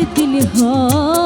অনেক দিন হয়।